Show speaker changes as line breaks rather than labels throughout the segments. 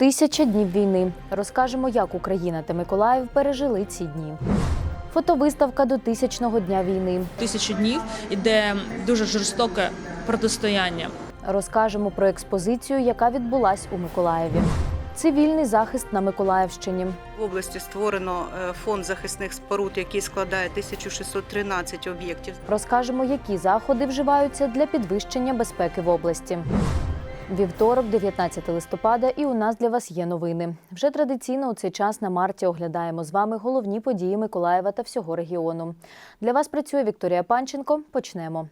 Тисяча днів війни. Розкажемо, як Україна та Миколаїв пережили ці дні. Фотовиставка до тисячного дня війни.
тисячу днів іде дуже жорстоке протистояння.
Розкажемо про експозицію, яка відбулась у Миколаєві. Цивільний захист на Миколаївщині.
В області створено е, фонд захисних споруд, який складає 1613 об'єктів.
Розкажемо, які заходи вживаються для підвищення безпеки в області. Вівторок, 19 листопада, і у нас для вас є новини. Вже традиційно у цей час на марті оглядаємо з вами головні події Миколаєва та всього регіону. Для вас працює Вікторія Панченко. Почнемо.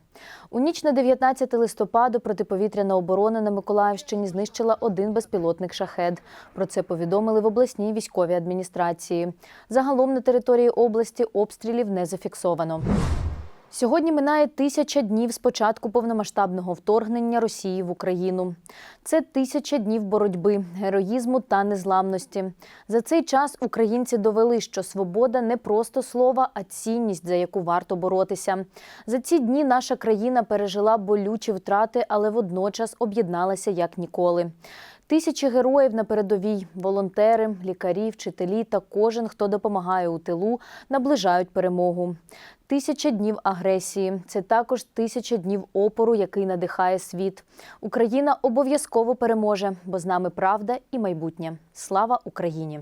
У ніч на 19 листопада протиповітряна оборона на Миколаївщині знищила один безпілотник шахед. Про це повідомили в обласній військовій адміністрації. Загалом на території області обстрілів не зафіксовано. Сьогодні минає тисяча днів з початку повномасштабного вторгнення Росії в Україну. Це тисяча днів боротьби, героїзму та незламності. За цей час українці довели, що свобода не просто слово, а цінність, за яку варто боротися. За ці дні наша країна пережила болючі втрати, але водночас об'єдналася як ніколи. Тисячі героїв на передовій, волонтери, лікарі, вчителі та кожен, хто допомагає у тилу, наближають перемогу. Тисяча днів агресії це також тисяча днів опору, який надихає світ. Україна обов'язково переможе, бо з нами правда і майбутнє. Слава Україні!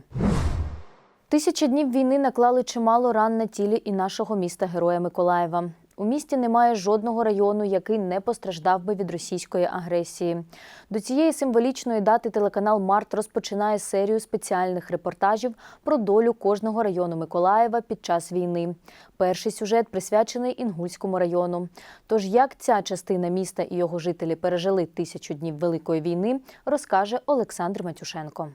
Тисяча днів війни наклали чимало ран на тілі і нашого міста Героя Миколаєва. У місті немає жодного району, який не постраждав би від російської агресії. До цієї символічної дати телеканал Март розпочинає серію спеціальних репортажів про долю кожного району Миколаєва під час війни. Перший сюжет присвячений Інгульському району. Тож, як ця частина міста і його жителі пережили тисячу днів Великої війни, розкаже Олександр Матюшенко.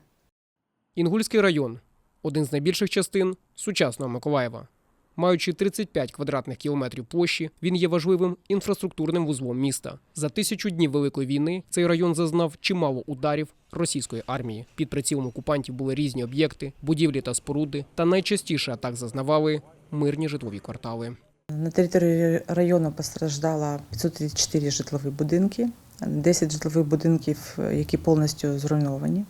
Інгульський район один з найбільших частин сучасного Миколаєва. Маючи 35 квадратних кілометрів площі, він є важливим інфраструктурним вузлом міста. За тисячу днів Великої війни цей район зазнав чимало ударів російської армії. Під прицілом окупантів були різні об'єкти, будівлі та споруди, та найчастіше атак зазнавали мирні житлові квартали.
На території району постраждало 534 житлові будинки, 10 житлових будинків, які повністю зруйновані,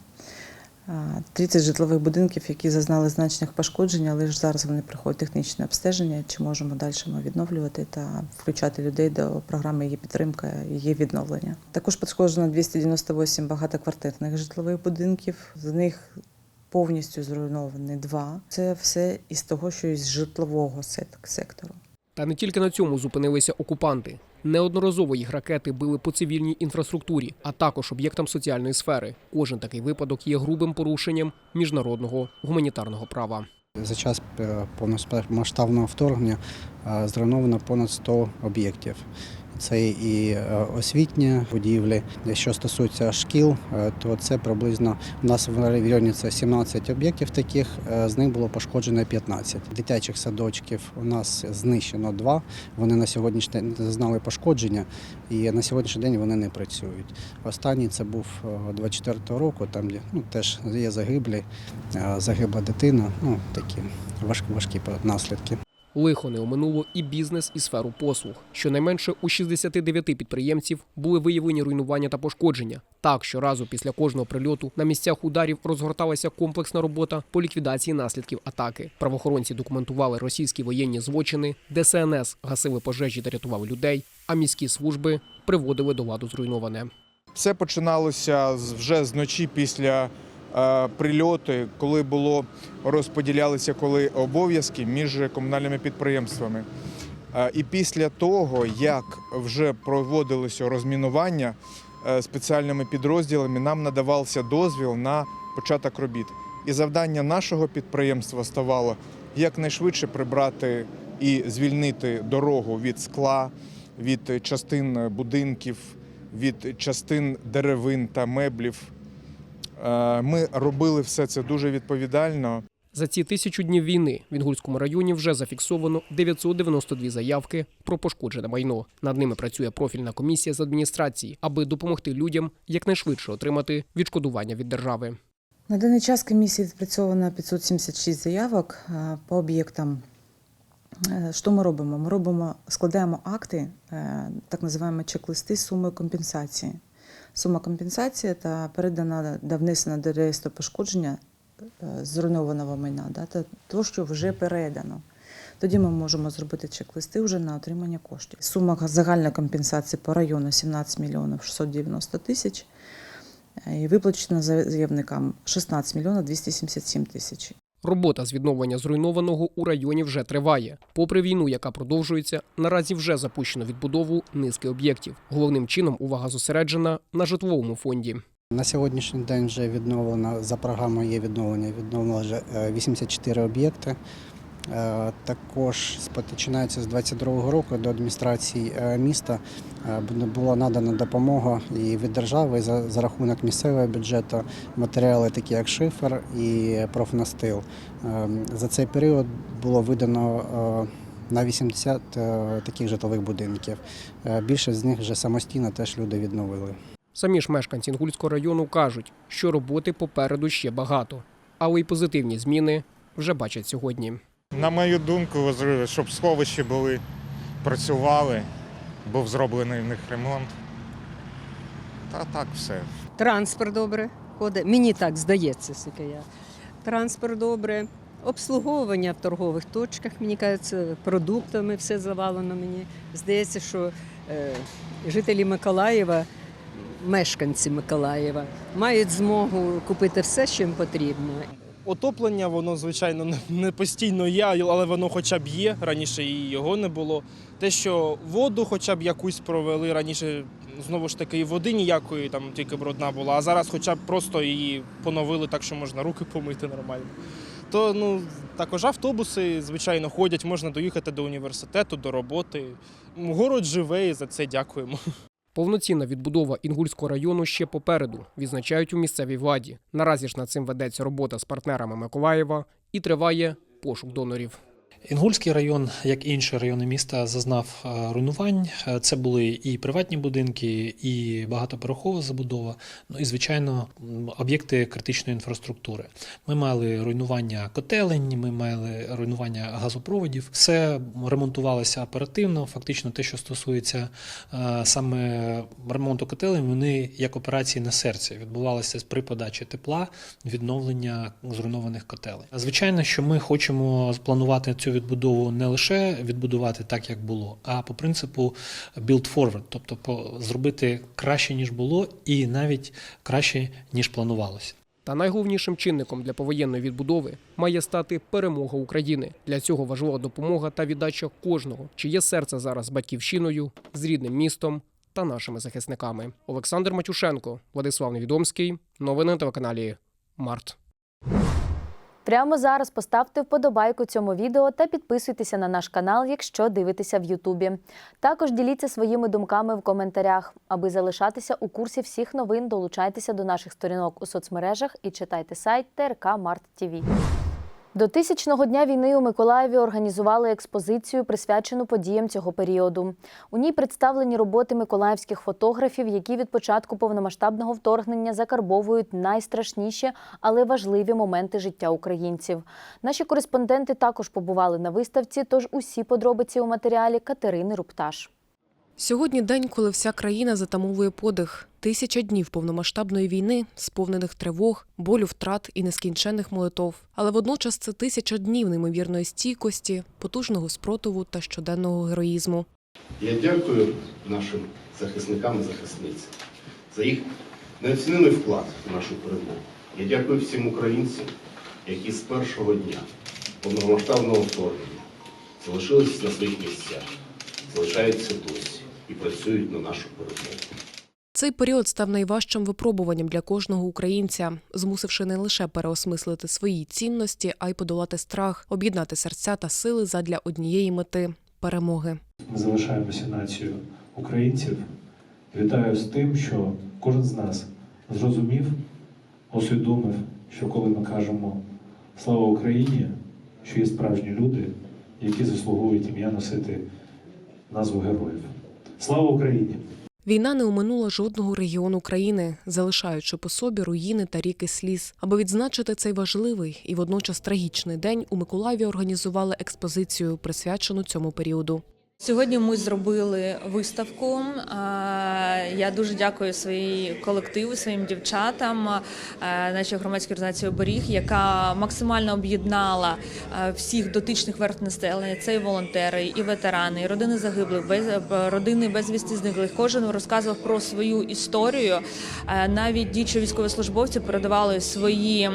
30 житлових будинків, які зазнали значних пошкоджень, але ж зараз вони проходять технічне обстеження, чи можемо далі ми відновлювати та включати людей до програми її підтримка її відновлення. Також пошкоджено 298 багатоквартирних житлових будинків, з них повністю зруйновані два. Це все із того, що із житлового сек- сектору.
Та не тільки на цьому зупинилися окупанти. Неодноразово їх ракети били по цивільній інфраструктурі, а також об'єктам соціальної сфери. Кожен такий випадок є грубим порушенням міжнародного гуманітарного права.
За час е, повномасштабного вторгнення е, зруйновано понад 100 об'єктів. Це і е, освітні будівлі. Що стосується шкіл, е, то це приблизно у нас в районі це 17 об'єктів таких, е, з них було пошкоджено 15. Дитячих садочків у нас знищено два. Вони на сьогоднішній день зазнали пошкодження, і на сьогоднішній день вони не працюють. Останній це був е, 24-го року, там де ну, теж є загиблі, загибла дитина. Ну такі важкі важкі наслідки.
Лихо не оминуло і бізнес, і сферу послуг. Щонайменше у 69 підприємців були виявлені руйнування та пошкодження. Так, щоразу після кожного прильоту на місцях ударів розгорталася комплексна робота по ліквідації наслідків атаки. Правоохоронці документували російські воєнні злочини, ДСНС гасили пожежі та рятували людей, а міські служби приводили до ладу зруйноване.
Все починалося з- вже зночі після е, прильоти, коли було розподілялися коли обов'язки між комунальними підприємствами. Е, і після того, як вже проводилося розмінування е, спеціальними підрозділами, нам надавався дозвіл на початок робіт. І завдання нашого підприємства ставало якнайшвидше прибрати і звільнити дорогу від скла, від частин будинків, від частин деревин та меблів. Е, Ми робили все це дуже відповідально.
За ці тисячу днів війни в Інгульському районі вже зафіксовано 992 заявки про пошкоджене майно. Над ними працює профільна комісія з адміністрації, аби допомогти людям якнайшвидше отримати відшкодування від держави.
На даний час комісії відпрацьовано 576 заявок е, по об'єктам. Е, Що ми робимо? Ми робимо, складаємо акти, так називаємо чек-листи з сумою компенсації. Сума компенсації та передана та внесена до реєстру пошкодження е, зруйнованого майна, да, та то, що вже передано. Тоді ми можемо зробити чек-листи вже на отримання коштів. Сума загальної компенсації по району 17 мільйонів 690 тисяч е, і виплачено заявникам 16 мільйонів 277 тисяч.
Робота з відновлення зруйнованого у районі вже триває. Попри війну, яка продовжується, наразі вже запущено відбудову низки об'єктів. Головним чином увага зосереджена на житловому фонді.
На сьогоднішній день вже відновлено за програмою є відновлення. Відновлено вже е, 84 об'єкти. Е, Також починається з 22 року до адміністрації е, міста е, була надана допомога і від держави і за, за рахунок місцевого бюджету матеріали, такі як шифер і профнастил. За цей період було видано на 80 е, таких житлових будинків. Більшість з них вже самостійно теж люди відновили.
Самі ж мешканці Інгульського району кажуть, що роботи попереду ще багато, але й позитивні зміни вже бачать сьогодні.
На мою думку, щоб сховища були, працювали, був зроблений в них ремонт. Та так все.
Транспорт добре ходить. Мені так здається, скільки я. Транспорт добре. Обслуговування в торгових точках, мені кажеться, продуктами все завалено мені. Здається, що е, жителі Миколаєва, мешканці Миколаєва, мають змогу купити все, що їм потрібно.
Отоплення, воно, звичайно, не- постійно є, але воно хоча б є. Раніше і його не було. Те, що воду хоча б якусь провели, раніше знову ж таки і води ніякої, там тільки брудна була, а зараз хоча б просто її поновили так, що можна руки помити нормально. То ну, також автобуси, звичайно, ходять, можна доїхати до університету, до роботи. Город живе і за це дякуємо.
Повноцінна відбудова Інгульського району ще попереду, відзначають у місцевій владі. Наразі ж над цим ведеться робота з партнерами Миколаєва і триває пошук донорів.
Інгульський район, як інші райони міста, зазнав е, руйнувань. Е, Це були і приватні будинки, і багатоповерхова забудова. Ну і звичайно, об'єкти критичної інфраструктури. Ми мали руйнування котелень, ми мали руйнування газопроводів. Все ремонтувалося оперативно. Фактично, те, що стосується е, саме ремонту котелень, вони як операції на серці відбувалися при подачі тепла, відновлення зруйнованих котелень. Звичайно, що ми хочемо спланувати цю відбудову не лише відбудувати так, як було, а по принципу build forward, тобто зробити краще ніж було, і навіть краще ніж планувалося.
Та найголовнішим чинником для повоєнної відбудови має стати перемога України. Для цього важлива допомога та віддача кожного, чиє серце зараз батьківщиною, з рідним містом та нашими захисниками. Олександр Матюшенко, Владислав Невідомський. Новини на телеканалі Март.
Прямо зараз поставте вподобайку цьому відео та підписуйтеся на наш канал, якщо дивитеся в Ютубі. Також діліться своїми думками в коментарях. Аби залишатися у курсі всіх новин, долучайтеся до наших сторінок у соцмережах і читайте сайт ТРК Март ТІВІ. До тисячного дня війни у Миколаєві організували експозицію, присвячену подіям цього періоду. У ній представлені роботи миколаївських фотографів, які від початку повномасштабного вторгнення закарбовують найстрашніші, але важливі моменти життя українців. Наші кореспонденти також побували на виставці, тож усі подробиці у матеріалі Катерини Рупташ.
Сьогодні день, коли вся країна затамовує подих. Тисяча днів повномасштабної війни, сповнених тривог, болю втрат і нескінченних молитов. Але водночас це тисяча днів неймовірної стійкості, потужного спротиву та щоденного героїзму.
Я дякую нашим захисникам і захисницям за їх неоцінений вклад в нашу перемогу. Я дякую всім українцям, які з першого дня повномасштабного вторгнення залишились на своїх місцях, залишаються досі і працюють на нашу перемогу.
Цей період став найважчим випробуванням для кожного українця, змусивши не лише переосмислити свої цінності, а й подолати страх, об'єднати серця та сили задля однієї мети перемоги.
Ми залишаємося нацією українців. Вітаю з тим, що кожен з нас зрозумів, усвідомив, що коли ми кажемо Слава Україні, що є справжні люди, які заслуговують ім'я носити назву героїв. Слава Україні!
Війна не оминула жодного регіону країни, залишаючи по собі руїни та ріки сліз. Аби відзначити цей важливий і водночас трагічний день, у Миколаєві організували експозицію, присвячену цьому періоду.
Сьогодні ми зробили виставку. Е, Я дуже дякую своїй колективу, своїм дівчатам, е, нашій громадській організації оберіг, яка максимально об'єднала е, всіх дотичних верств населення. Це і волонтери, і ветерани, і родини загиблих, без родини безвісті зниклих. Кожен розказував про свою історію. Навіть діючі військовослужбовці передавали свої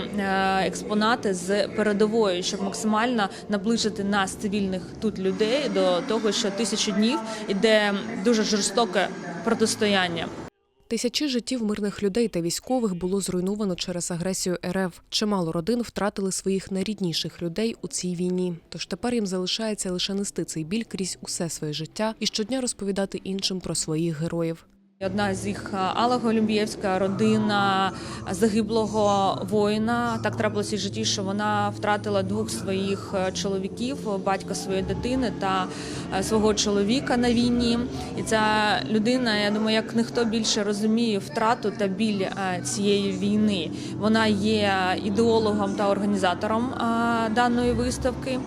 експонати з передової, щоб максимально наближити нас, цивільних тут людей, до того, що тисячу днів іде дуже жорстоке протистояння.
Тисячі життів мирних людей та військових було зруйновано через агресію РФ. Чимало родин втратили своїх найрідніших людей у цій війні. Тож тепер їм залишається лише нести цей біль крізь усе своє життя і щодня розповідати іншим про своїх героїв.
Одна з їх Алла Голюбєвська, родина загиблого воїна. Так трапилося в житті, що вона втратила двох своїх е, чоловіків, батька своєї дитини та е, свого чоловіка на війні. І ця людина, я думаю, як ніхто більше розуміє втрату та біль е, цієї війни. Вона є ідеологом та організатором е, даної виставки.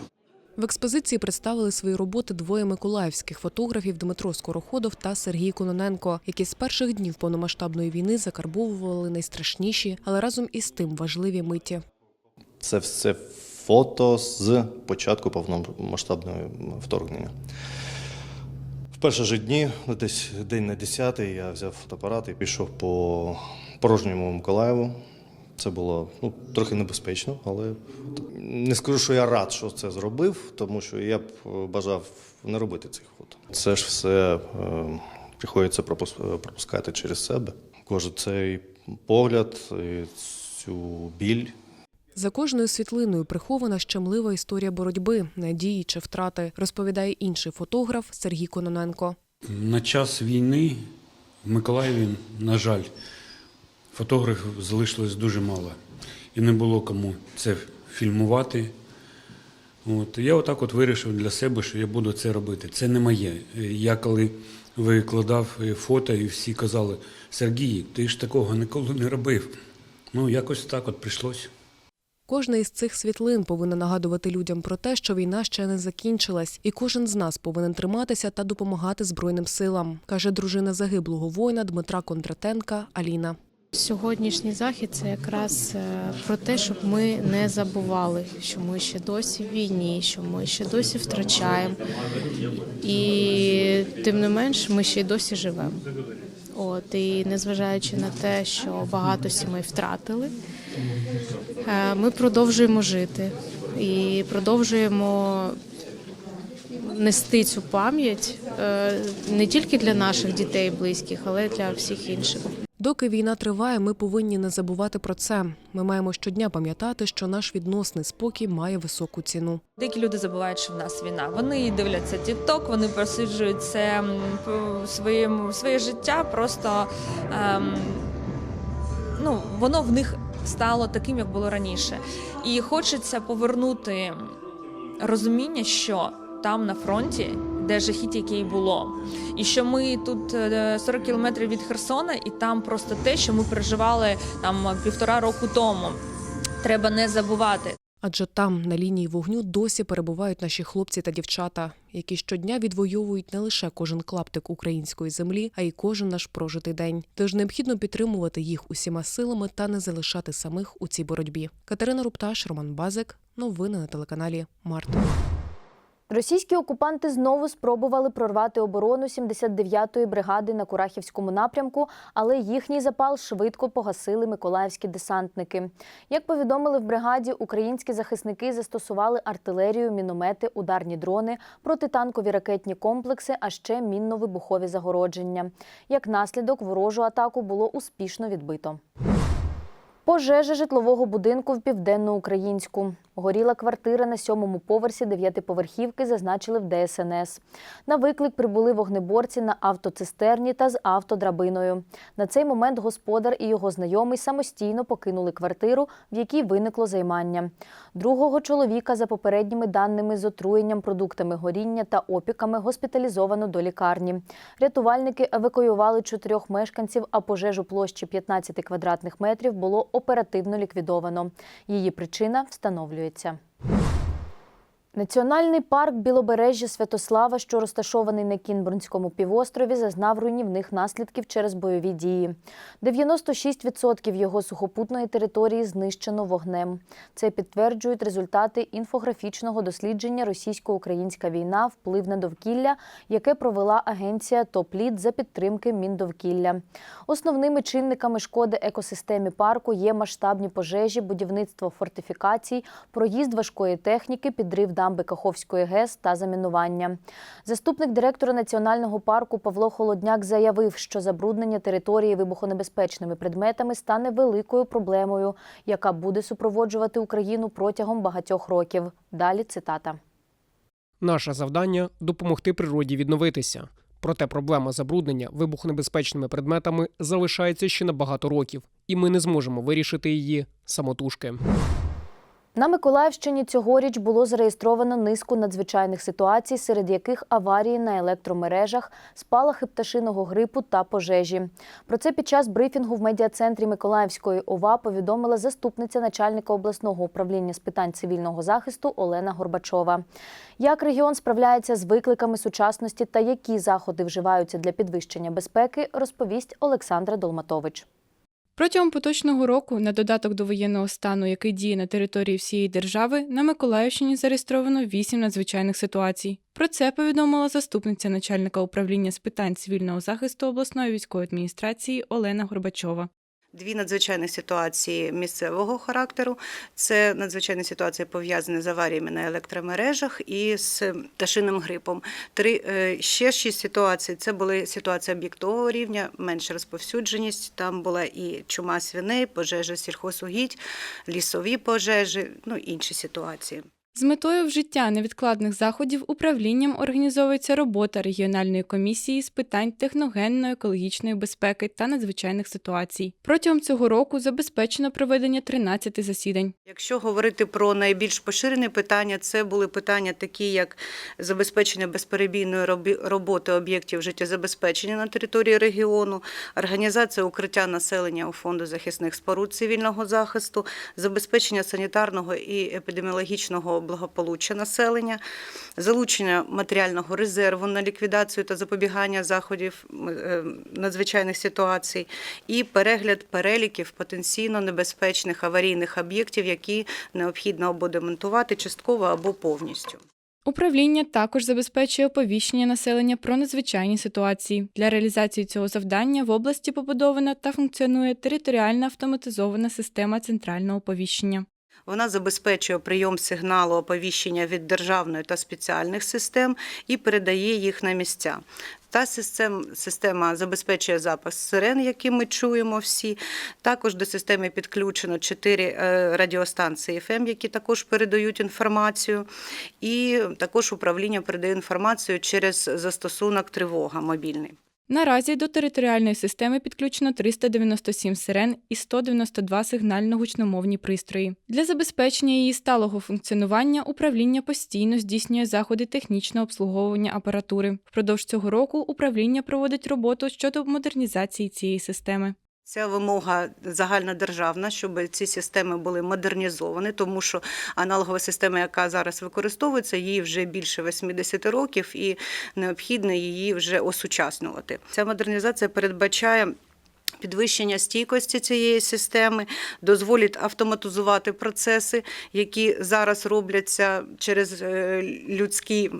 В експозиції представили свої роботи двоє миколаївських фотографів Дмитро Скороходов та Сергій Кононенко, які з перших днів повномасштабної війни закарбовували найстрашніші, але разом із тим важливі миті.
Це все фото з початку повномасштабного вторгнення. В перші ж дні, десь день на 10 я взяв фотоапарат і пішов по порожньому Миколаєву. Це було ну, трохи небезпечно, але не скажу, що я рад, що це зробив, тому що я б е, бажав не робити цих фото. Це ж все е, приходиться пропус- пропускати через себе. Кожен цей погляд, і цю біль,
За кожною світлиною прихована щемлива історія боротьби, надії чи втрати, розповідає інший фотограф Сергій Кононенко.
На час війни в Миколаєві, на жаль, фотографів залишилось дуже мало. І не було кому це фільмувати. От. Я отак от вирішив для себе, що я буду це робити. Це не моє. Я коли викладав фото, і всі казали, Сергій, ти ж такого ніколи не робив. Ну, якось так от прийшлось.
Кожна із цих світлин повинна нагадувати людям про те, що війна ще не закінчилась, і кожен з нас повинен триматися та допомагати Збройним силам, каже дружина загиблого воїна Дмитра Кондратенка Аліна.
Сьогоднішній захід це якраз е, про те, щоб ми не забували, що ми ще досі в війні, що ми ще досі втрачаємо, і тим не менш ми ще й досі живемо. От і незважаючи на те, що багато сімей втратили, е, ми продовжуємо жити і продовжуємо нести цю пам'ять е, не тільки для наших дітей, близьких, але й для всіх інших.
Доки війна триває, ми повинні не забувати про це. Ми маємо щодня пам'ятати, що наш відносний спокій має високу ціну.
Деякі люди забувають, що в нас війна. Вони дивляться TikTok, вони просиджують це своєму своє життя. Просто ем, ну воно в них стало таким, як було раніше. І хочеться повернути розуміння, що там на фронті. Де жахіття, яке й було, і що ми тут е, 40 кілометрів від Херсона, і там просто те, що ми переживали там півтора року тому. Треба не забувати.
Адже там, на лінії вогню, досі перебувають наші хлопці та дівчата, які щодня відвоюють не лише кожен клаптик української землі, а й кожен наш прожитий день. Тож необхідно підтримувати їх усіма силами та не залишати самих у цій боротьбі. Катерина Рупташ, Роман Базик. Новини на телеканалі Март.
Російські окупанти знову спробували прорвати оборону 79-ї бригади на Курахівському напрямку, але їхній запал швидко погасили миколаївські десантники. Як повідомили в бригаді, українські захисники застосували артилерію, міномети, ударні дрони, протитанкові ракетні комплекси, а ще мінно-вибухові загородження. Як наслідок, ворожу атаку було успішно відбито. Пожежа житлового будинку в південноукраїнську. Горіла квартира на сьомому поверсі дев'ятиповерхівки, зазначили в ДСНС. На виклик прибули вогнеборці на автоцистерні та з автодрабиною. На цей момент господар і його знайомий самостійно покинули квартиру, в якій виникло займання. Другого чоловіка, за попередніми даними, з отруєнням продуктами горіння та опіками госпіталізовано до лікарні. Рятувальники евакуювали чотирьох мешканців, а пожежу площі 15 квадратних метрів було оперативно ліквідовано. Її причина встановлюється. Національний парк Білобережжя Святослава, що розташований на Кінбурнському півострові, зазнав руйнівних наслідків через бойові дії. 96% його сухопутної території знищено вогнем. Це підтверджують результати інфографічного дослідження Російсько-українська війна вплив на довкілля, яке провела агенція Топліт за підтримки Міндовкілля. Основними чинниками шкоди екосистемі парку є масштабні пожежі, будівництво фортифікацій, проїзд важкої техніки, підрив дамби Каховської ГЕС та замінування. Заступник директора національного парку Павло Холодняк заявив, що забруднення території вибухонебезпечними предметами стане великою проблемою, яка буде супроводжувати Україну протягом багатьох років. Далі цитата.
Наше завдання допомогти природі відновитися. Проте проблема забруднення вибухонебезпечними предметами залишається ще на багато років, і ми не зможемо вирішити її самотужки.
На Миколаївщині цьогоріч було зареєстровано низку надзвичайних ситуацій, серед яких аварії на електромережах, спалахи пташиного грипу та пожежі. Про це під час брифінгу в медіа-центрі Миколаївської ОВА повідомила заступниця начальника обласного управління з питань цивільного захисту Олена Горбачова. Як регіон справляється з викликами сучасності та які заходи вживаються для підвищення безпеки, розповість Олександра Долматович.
Протягом поточного року, на додаток до воєнного стану, який діє на території всієї держави, на Миколаївщині зареєстровано вісім надзвичайних ситуацій. Про це повідомила заступниця начальника управління з питань цивільного захисту обласної військової адміністрації Олена Горбачова.
Дві надзвичайні ситуації місцевого характеру. Це надзвичайні ситуації пов'язані з аваріями на електромережах і з пташиним грипом. Три е, ще шість ситуацій. Це були ситуації об'єктового рівня, менша розповсюдженість. Там була і чума свиней, пожежа сільхозугідь, лісові пожежі, ну інші ситуації.
З метою вжиття невідкладних заходів управлінням організовується робота регіональної комісії з питань техногенної екологічної безпеки та надзвичайних ситуацій. Протягом цього року забезпечено проведення 13 засідань.
Якщо говорити про найбільш поширені питання, це були питання такі, як забезпечення безперебійної роботи об'єктів життєзабезпечення на території регіону, організація укриття населення у фонду захисних споруд цивільного захисту, забезпечення санітарного і епідеміологічного благополуччя населення, залучення матеріального резерву на ліквідацію та запобігання заходів е, надзвичайних ситуацій, і перегляд переліків потенційно небезпечних аварійних об'єктів, які необхідно або демонтувати частково або повністю.
Управління також забезпечує оповіщення населення про надзвичайні ситуації. Для реалізації цього завдання в області побудована та функціонує територіальна автоматизована система центрального оповіщення.
Вона забезпечує прийом сигналу оповіщення від державної та спеціальних систем і передає їх на місця. Та систем, система забезпечує запис сирен, які ми чуємо всі. Також до системи підключено чотири е, радіостанції ФМ, які також передають інформацію. І також управління передає інформацію через застосунок тривога мобільний.
Наразі до територіальної системи підключено 397 сирен і 192 сигнально-гучномовні пристрої. Для забезпечення її сталого функціонування управління постійно здійснює заходи технічного обслуговування апаратури. Впродовж цього року управління проводить роботу щодо модернізації цієї системи.
Ця вимога загальнодержавна, щоб ці системи були модернізовані, тому що аналогова система, яка зараз використовується, їй вже більше 80 років, і необхідно її вже осучаснювати. Ця модернізація передбачає. Підвищення стійкості цієї системи дозволить автоматизувати процеси, які зараз робляться через е, людські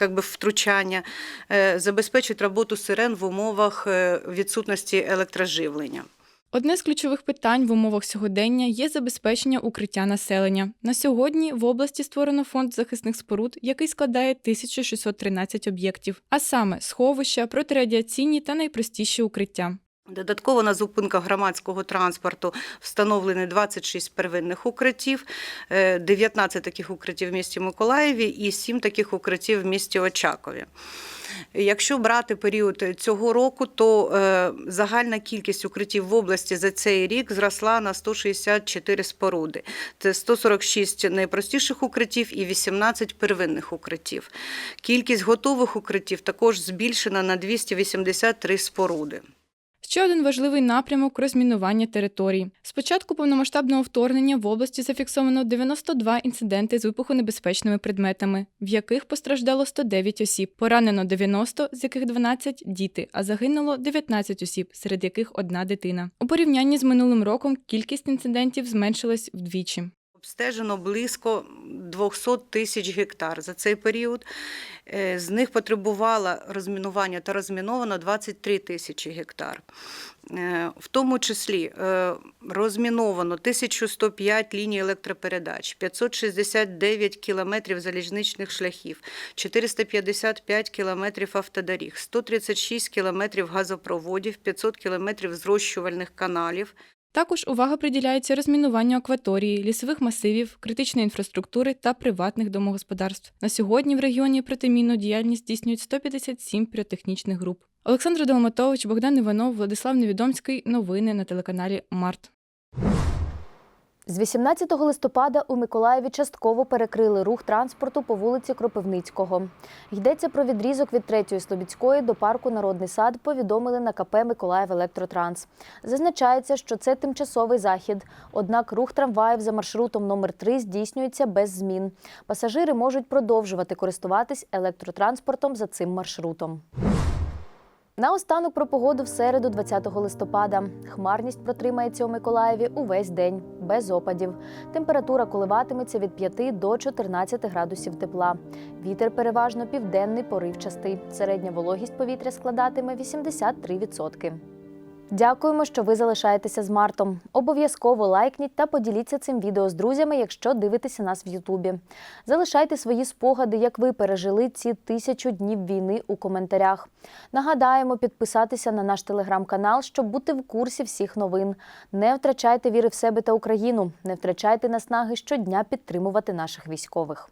би, втручання, е, забезпечить роботу сирен в умовах е, відсутності електроживлення.
Одне з ключових питань в умовах сьогодення є забезпечення укриття населення. На сьогодні в області створено фонд захисних споруд, який складає 1613 об'єктів, а саме сховища, протирадіаційні та найпростіші укриття.
Додатково на зупинках громадського транспорту встановлені 26 первинних укриттів, е, 19 таких укриттів в місті Миколаєві і 7 таких укриттів в місті Очакові. Якщо брати період цього року, то е, загальна кількість укриттів в області за цей рік зросла на 164 споруди. Це 146 найпростіших укриттів і 18 первинних укриттів. Кількість готових укриттів також збільшена на 283 споруди.
Ще один важливий напрямок розмінування територій. З початку повномасштабного вторгнення в області зафіксовано 92 інциденти з вибухонебезпечними предметами, в яких постраждало 109 осіб, поранено 90, з яких 12 – діти, а загинуло 19 осіб, серед яких одна дитина. У порівнянні з минулим роком кількість інцидентів зменшилась вдвічі.
Обстежено близько 200 тисяч гектар за цей період. Е, З них потребувало розмінування та розміновано 23 тисячі гектар. Е, В тому числі е, розміновано 1105 ліній електропередач, 569 кілометрів залізничних шляхів, 455 кілометрів автодоріг, 136 кілометрів газопроводів, 500 кілометрів зрощувальних каналів.
Також увага приділяється розмінуванню акваторії, лісових масивів, критичної інфраструктури та приватних домогосподарств. На сьогодні в регіоні протимінну діяльність здійснюють 157 піротехнічних груп. Олександр Долматович, Богдан Іванов, Владислав Невідомський. Новини на телеканалі Март.
З 18 листопада у Миколаєві частково перекрили рух транспорту по вулиці Кропивницького. Йдеться про відрізок від 3-ї Слобідської до парку Народний сад, повідомили на КП Миколаїв Електротранс. Зазначається, що це тимчасовий захід. Однак рух трамваїв за маршрутом номер 3 здійснюється без змін. Пасажири можуть продовжувати користуватись електротранспортом за цим маршрутом. Наостанок про погоду в середу, 20 листопада. Хмарність протримається у Миколаєві увесь день, без опадів. Температура коливатиметься від 5 до 14 градусів тепла. Вітер переважно південний поривчастий. Середня вологість повітря складатиме 83%. Дякуємо, що ви залишаєтеся з Мартом. Обов'язково лайкніть та поділіться цим відео з друзями, якщо дивитеся нас в Ютубі. Залишайте свої спогади, як ви пережили ці тисячу днів війни у коментарях. Нагадаємо підписатися на наш телеграм-канал, щоб бути в курсі всіх новин. Не втрачайте віри в себе та Україну, не втрачайте наснаги щодня підтримувати наших військових.